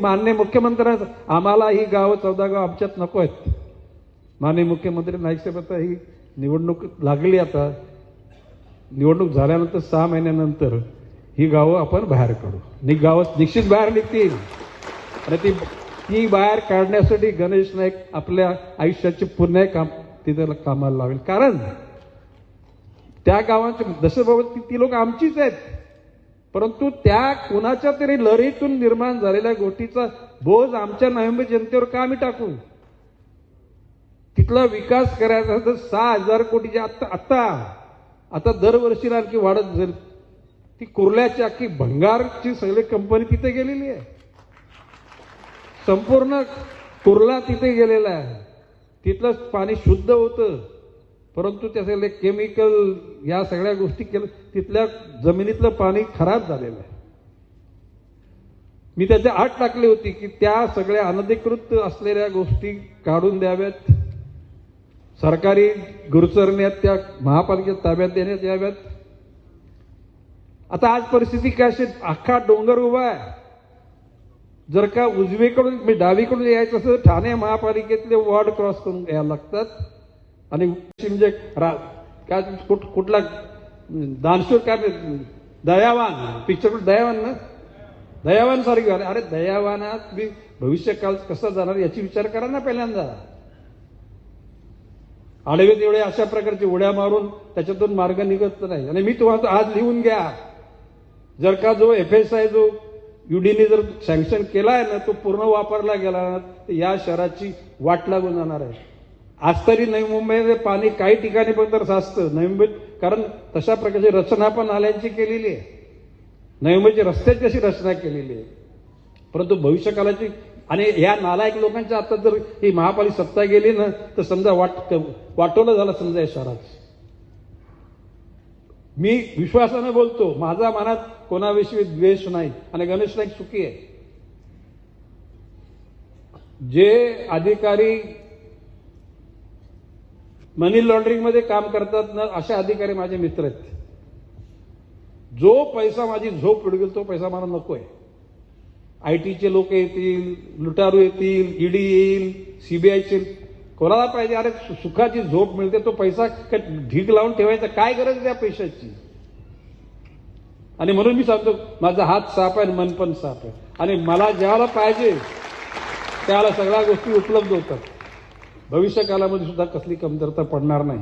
मान्य मुख्यमंत्री आम्हाला ही गावं चौदा गाव आमच्यात नको आहेत. माननीय मुख्यमंत्री नाईक साहेब आता ही निवडणूक लागली आता. निवडणूक झाल्यानंतर सहा महिन्यानंतर ही गावं आपण बाहेर काढू. नि गावं निश्चित बाहेर निघतील. आणि ती ती बाहेर काढण्यासाठी गणेश नाईक आपल्या आयुष्याचे पुन्हा काम तिथे कामाला लावेल. कारण त्या गावांचे दशबाबत ती लोक आमचीच आहेत. परंतु त्या कुणाच्या तरी लढीतून निर्माण झालेल्या गोष्टीचा बोज आमच्या नोव्हेंबर जनतेवर का आम्ही टाकू? तिथला विकास करायचा तर सहा हजार कोटीची आत्ता आत्ता आता दरवर्षी आणखी वाढत जाईल. ती कुर्ल्याची अख्खी भंगारची सगळी कंपनी तिथे गेलेली आहे. संपूर्ण कुर्ला तिथे गेलेला आहे. तिथलं पाणी शुद्ध होतं. परंतु त्याचे केमिकल या सगळ्या गोष्टी केल्या तिथल्या जमिनीतलं पाणी खराब झालेलं आहे. मी त्याच्या आठ टाकली होती की त्या सगळ्या अनधिकृत असलेल्या गोष्टी काढून द्याव्यात. सरकारी गुरुचरण्यात त्या महापालिकेत ताब्यात देण्यात याव्यात. आता आज परिस्थिती काय अशी अख्खा डोंगर उभा आहे. जर का उजवीकडून मी डावीकडून यायचं असेल तर ठाणे महापालिकेतले वॉर्ड क्रॉस करून यायला लागतात. आणि म्हणजे काय कुठ कुठला दानशूर काय दयावान पिक्चर दयावान ना? दयावान सारखी अरे अरे दयावानात मी भविष्यकाल कसा जाणार याची विचार करा ना पहिल्यांदा. आडवे तेवढे अशा प्रकारची उड्या मारून त्याच्यातून मार्ग निघत नाही. आणि मी तुम्हाला आज लिहून घ्या. जर का जो एफ एस आय जो युडीने जर सँक्शन केला आहे ना तो पूर्ण वापरला गेला ना तर या शहराची वाट लागून जाणार आहे. आज तरी नवी मुंबईमध्ये पाणी काही ठिकाणी पण तर साचतं. नवी मुंबईत कारण तशा प्रकारची रचना पण नाल्यांची केलेली आहे. नवी मुंबईची रस्त्याची अशी रचना केलेली आहे. परंतु भविष्यकालाची आणि या नालायक लोकांच्या आता जर ही महापालिका सत्ता गेली ना तर समजा वाट वाटोलं झालं समजा या शहरात मी विश्वासानं बोलतो माझा मनात कोणाविषयी द्वेष नाही आणि गणेश नाईक सुखी आहे. जे अधिकारी मनी लॉन्ड्रिंगमध्ये काम करतात ना असे अधिकारी माझे मित्र आहेत. जो पैसा माझी झोप उडवेल तो पैसा मला नकोय आय टीचे लोक येतील लुटारू येतील ईडी येईल सीबीआयचे कोणाला पाहिजे? अरे सुखाची झोप मिळते तो पैसा ढीक ढीग लावून ठेवायचा. काय गरज त्या पैशाची? आणि म्हणून मी सांगतो माझा हात साफ आहे आणि मन पण साफ आहे. आणि मला ज्याला पाहिजे त्याला सगळ्या गोष्टी उपलब्ध होतात. भविष्य कालामध्ये सुद्धा कसली कमतरता पडणार नाही.